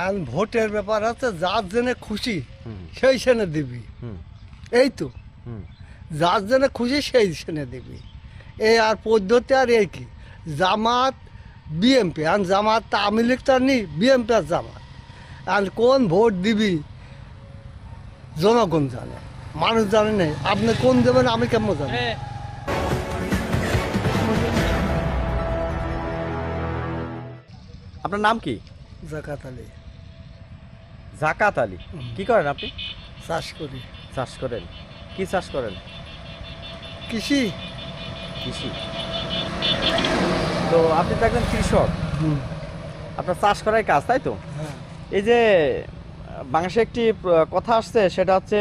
আর ভোটের ব্যাপার আছে যার জেনে খুশি সেই সেনে দিবি। এই তো। হুম। যার জন্য খুশি সেই সেনে দিবি। এই আর পদ্ধতি আর এই কি? জামাত বিএমপি আর জামাত তা আমি লিখতে নি বিএমপি আর জামাত। আর কোন ভোট দিবি? জনগণ জানে। মানুষ জানে নেই আপনি কোন দেবেন আমি কেমন জানি? আপনার নাম কি? জাকাত আলী। জাকাত আলী। কি করেন আপনি? চাষ করি। চাষ করেন। কি চাষ করেন? কৃষি। কৃষি। তো আপনি তো একজন কৃষক। হুম, আপনার চাষ করাই কাজ তাই তো? হ্যাঁ। এই যে বাংলাদেশে একটি কথা আসছে সেটা হচ্ছে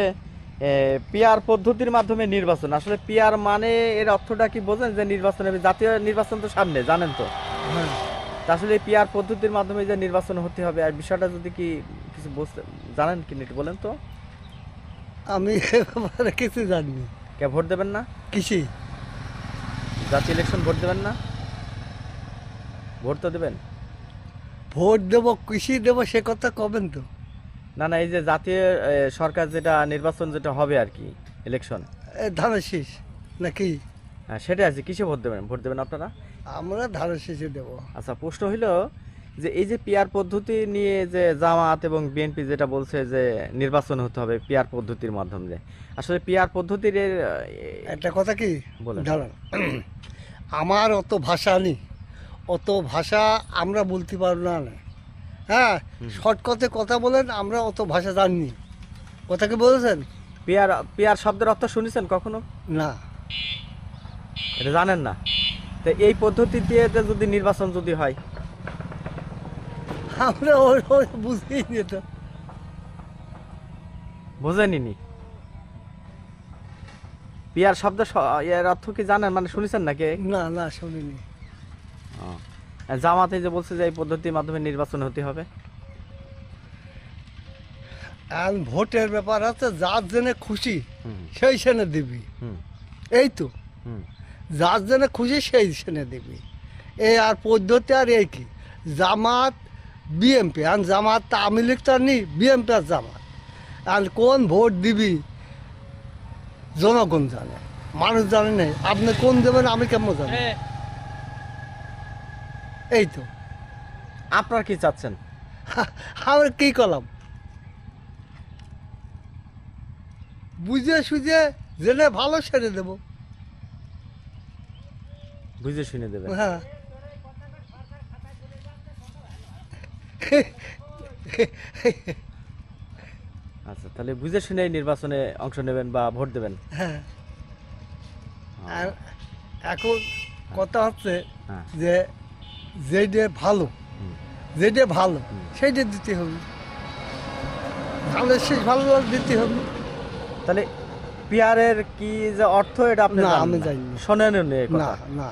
পিয়ার পদ্ধতির মাধ্যমে নির্বাচন। আসলে পিয়ার মানে এর অর্থটা কি বোঝেন? যে নির্বাচন জাতীয় নির্বাচন তো সামনে জানেন তো? হ্যাঁ। আসলে পিয়ার পদ্ধতির মাধ্যমে যে নির্বাচন হতে হবে আর বিষয়টা যদি কি কিছু বুঝতে জানেন কি একটু বলেন তো? আমি এ ব্যাপারে কিছু জানি না। কে ভোট দেবেন না? কৃষি জাতীয় ইলেকশন ভোট দেবেন না? ভোট তো দেবেন। ভোট দেবো কৃষি দেবো সে কথা কবেন তো? না না এই যে জাতীয় সরকার যেটা নির্বাচন যেটা হবে আর কি ইলেকশন। এ ধানের শীষ নাকি? হ্যাঁ সেটাই আছে কিসে ভোট দেবেন? ভোট দেবেন আপনারা? আমরা ধানের শীষে দেবো। আচ্ছা প্রশ্ন হইল যে এই যে পিয়ার পদ্ধতি নিয়ে যে জামাত এবং বিএনপি যেটা বলছে যে নির্বাচন হতে হবে পিয়ার পদ্ধতির মাধ্যমে আসলে পিয়ার পদ্ধতির একটা কথা কি? বলেন। দাঁড়ান। আমার অত ভাষা নেই। অত ভাষা আমরা বলতে পারব না। হ্যাঁ? শর্টকটে কথা বলেন আমরা অত ভাষা জানি কথা কি বলেছেন? পিয়ার পিয়ার শব্দের অর্থ শুনেছেন কখনো? না। এটা জানেন না। তো এই পদ্ধতি দিয়ে যদি নির্বাচন যদি হয় আমরা ওই বুঝিয়ে নিত বোঝেনি পিয়ার শব্দ এর অর্থ কি জানেন? মানে শুনেছেন নাকি? না না শুনিনি। জামাতে যে বলছে যে এই পদ্ধতির মাধ্যমে নির্বাচন হতে হবে। আর ভোটের ব্যাপার আছে যার জেনে খুশি সেই সেনে দিবি। হুম। এই তো। যার জন্য খুশি সেই সেনে দিবি। এই আর পদ্ধতি আর এই কি? জামাত বিএমপি আর জামাত তা আমি লিখতে নি বিএমপি আর জামাত। আর কোন ভোট দিবি? জনগণ জানে মানুষ জানে নেই। আপনি কোন দেবেন আমি কেমন জানি? এই তো। আপনার কি চাচ্ছেন? আমরা কি করলাম? বুঝে সুঝে জেনে ভালো সেরে দেবো। বুঝে শুনে দেবেন। হ্যাঁ। আচ্ছা তাহলে বুঝে শুনে নির্বাচনে অংশ নেবেন বা ভোট দেবেন। হ্যাঁ। আর এখন কথা হচ্ছে হ্যাঁ। যে যেটা ভালো। যেটা ভালো। সেইটা দিতে হবে। ভালো শেষ ভালো দিতে হবে। তাহলে পিয়ারের কি যে অর্থ এটা আপনি না, আমি জানি। শোনেন না না।